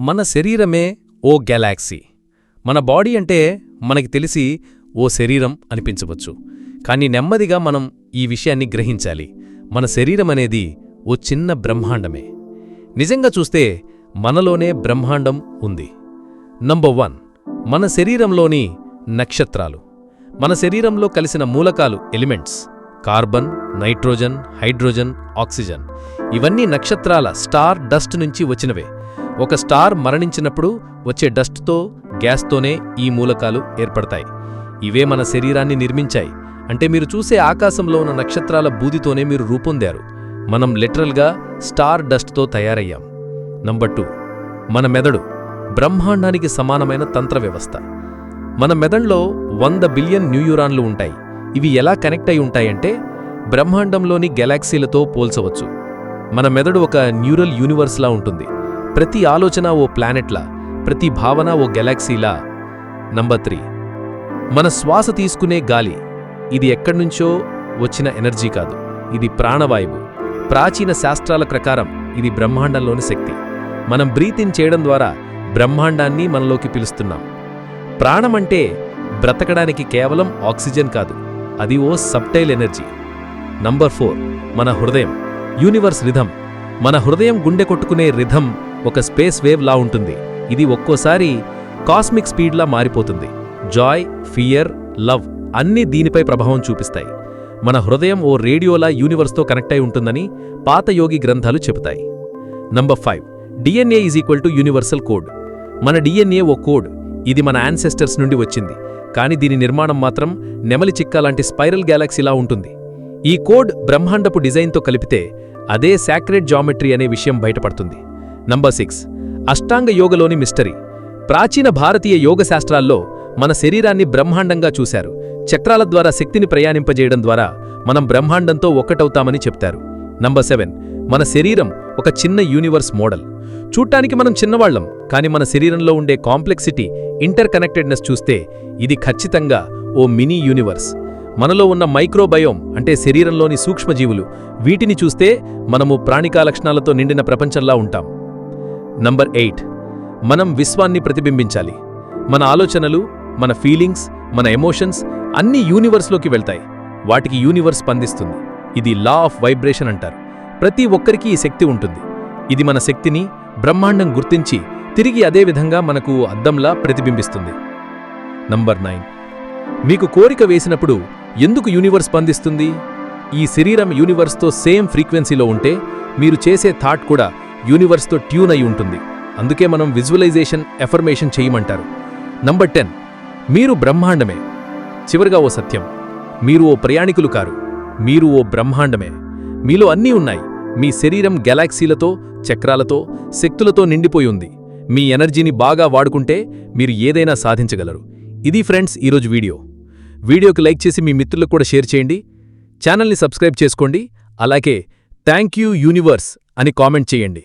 మన శరీరమే ఓ గెలాక్సీ. మన బాడీ అంటే మనకి తెలిసి ఓ శరీరం అనిపించవచ్చు. కానీ నెమ్మదిగా మనం ఈ విషయాన్ని గ్రహించాలి. మన శరీరం అనేది ఓ చిన్న బ్రహ్మాండమే. నిజంగా చూస్తే మనలోనే బ్రహ్మాండం ఉంది. నంబర్ వన్ మన శరీరంలోని నక్షత్రాలు. మన శరీరంలో కలిసిన మూలకాలు elements carbon nitrogen hydrogen oxygen. ఇవన్నీ నక్షత్రాల స్టార్ డస్ట్ నుంచి వచ్చినవే. ఒక స్టార్ మరణించినప్పుడు వచ్చే డస్ట్తో గ్యాస్తోనే ఈ మూలకాలు ఏర్పడతాయి. ఇవే మన శరీరాన్ని నిర్మించాయి. అంటే మీరు చూసే ఆకాశంలో ఉన్న నక్షత్రాల బూదితోనే మీరు రూపొందారు. మనం లిటరల్గా స్టార్ డస్ట్తో తయారయ్యాం. నంబర్ టూ మన మెదడు బ్రహ్మాండానికి సమానమైన తంత్ర వ్యవస్థ. మన మెదడులో వంద బిలియన్ న్యూయూరాన్లు ఉంటాయి. ఇవి ఎలా కనెక్ట్ అయి ఉంటాయంటే బ్రహ్మాండంలోని గెలాక్సీలతో పోల్చవచ్చు. మన మెదడు ఒక న్యూరల్ యూనివర్స్లా ఉంటుంది. ప్రతి ఆలోచన ఓ ప్లానెట్లా ప్రతి భావన ఓ గెలాక్సీలా? Number three. మన శ్వాస తీసుకునే గాలి ఇది ఎక్కడ్నుంచో వచ్చిన ఎనర్జీ కాదు ఇది ప్రాణవాయువు. ప్రాచీన శాస్త్రాల ప్రకారం ఇది బ్రహ్మాండంలోని శక్తి. మనం బ్రీత్ ఇన్ చేయడం ద్వారా బ్రహ్మాండాన్ని మనలోకి పిలుస్తున్నాం. ప్రాణమంటే బ్రతకడానికి కేవలం ఆక్సిజన్ కాదు అది ఓ సబ్టైల్ ఎనర్జీ. Number four. మన హృదయం యూనివర్స్ రిథం మన హృదయం గుండె కొట్టుకునే రిధం ఒక స్పేస్ వేవ్ లా ఉంటుంది. ఇది ఒక్కోసారి కాస్మిక్ స్పీడ్లా మారిపోతుంది. జాయ్ ఫియర్ లవ్ అన్నీ దీనిపై ప్రభావం చూపిస్తాయి. మన హృదయం ఓ రేడియోలా యూనివర్స్తో కనెక్ట్ అయి ఉంటుందని పాత యోగి గ్రంథాలు చెబుతాయి. Number five DNA is equal to universal code. మన డిఎన్ఏ ఓ కోడ్. ఇది మన యాన్సెస్టర్స్ నుండి వచ్చింది. కానీ దీని నిర్మాణం మాత్రం నెమలి చిక్క లాంటి స్పైరల్ గ్యాలక్సీలా ఉంటుంది. ఈ కోడ్ బ్రహ్మాండపు డిజైన్తో కలిపితే అదే సాక్రెట్ జామెట్రీ అనే విషయం బయటపడుతుంది. నంబర్ సిక్స్ అష్టాంగ యోగలోని మిస్టరీ. ప్రాచీన భారతీయ యోగ శాస్త్రాల్లో మన శరీరాన్ని బ్రహ్మాండంగా చూశారు. చక్రాల ద్వారా శక్తిని ప్రయాణింపజేయడం ద్వారా మనం బ్రహ్మాండంతో ఒక్కటవుతామని చెప్తారు. నంబర్ సెవెన్ మన శరీరం ఒక చిన్న యూనివర్స్ మోడల్. చూడటానికి మనం చిన్నవాళ్ళం కానీ మన శరీరంలో ఉండే కాంప్లెక్సిటీ ఇంటర్ కనెక్టెడ్నెస్ చూస్తే ఇది ఖచ్చితంగా ఓ మినీ యూనివర్స్ మనలో ఉన్న మైక్రోబయోమ్ అంటే శరీరంలోని సూక్ష్మజీవులు వీటిని చూస్తే మనము ప్రాణికా లక్షణాలతో నిండిన ప్రపంచంలా ఉంటాం. నంబర్ ఎయిట్ మనం విశ్వాన్ని ప్రతిబింబించాలి. మన ఆలోచనలు మన ఫీలింగ్స్ మన ఎమోషన్స్ అన్నీ యూనివర్స్లోకి వెళ్తాయి. వాటికి యూనివర్స్ స్పందిస్తుంది. ఇది లా ఆఫ్ వైబ్రేషన్ అంటారు. ప్రతి ఒక్కరికి ఈ శక్తి ఉంటుంది. ఇది మన శక్తిని బ్రహ్మాండం గుర్తించి తిరిగి అదే విధంగా మనకు అద్దంలా ప్రతిబింబిస్తుంది. నంబర్ నైన్ మీకు కోరిక వేసినప్పుడు ఎందుకు యూనివర్స్ స్పందిస్తుంది? ఈ శరీరం యూనివర్స్తో సేమ్ ఫ్రీక్వెన్సీలో ఉంటే మీరు చేసే థాట్ కూడా యూనివర్స్తో ట్యూన్ అయి ఉంటుంది. అందుకే మనం విజువలైజేషన్ ఎఫర్మేషన్ చేయమంటారు. Number ten. మీరు బ్రహ్మాండమే. చివరిగా ఓ సత్యం. మీరు ఓ ప్రయాణికులు కారు. మీరు ఓ బ్రహ్మాండమే. మీలో అన్నీ ఉన్నాయి. మీ శరీరం గెలాక్సీలతో చక్రాలతో శక్తులతో నిండిపోయి ఉంది. మీ ఎనర్జీని బాగా వాడుకుంటే మీరు ఏదైనా సాధించగలరు. ఇది ఫ్రెండ్స్ ఈరోజు వీడియో. వీడియోకి లైక్ చేసి మీ మిత్రులకు కూడా షేర్ చేయండి. ఛానల్ని సబ్స్క్రైబ్ చేసుకోండి. అలాగే థ్యాంక్ యూ యూనివర్స్ అని కామెంట్ చేయండి.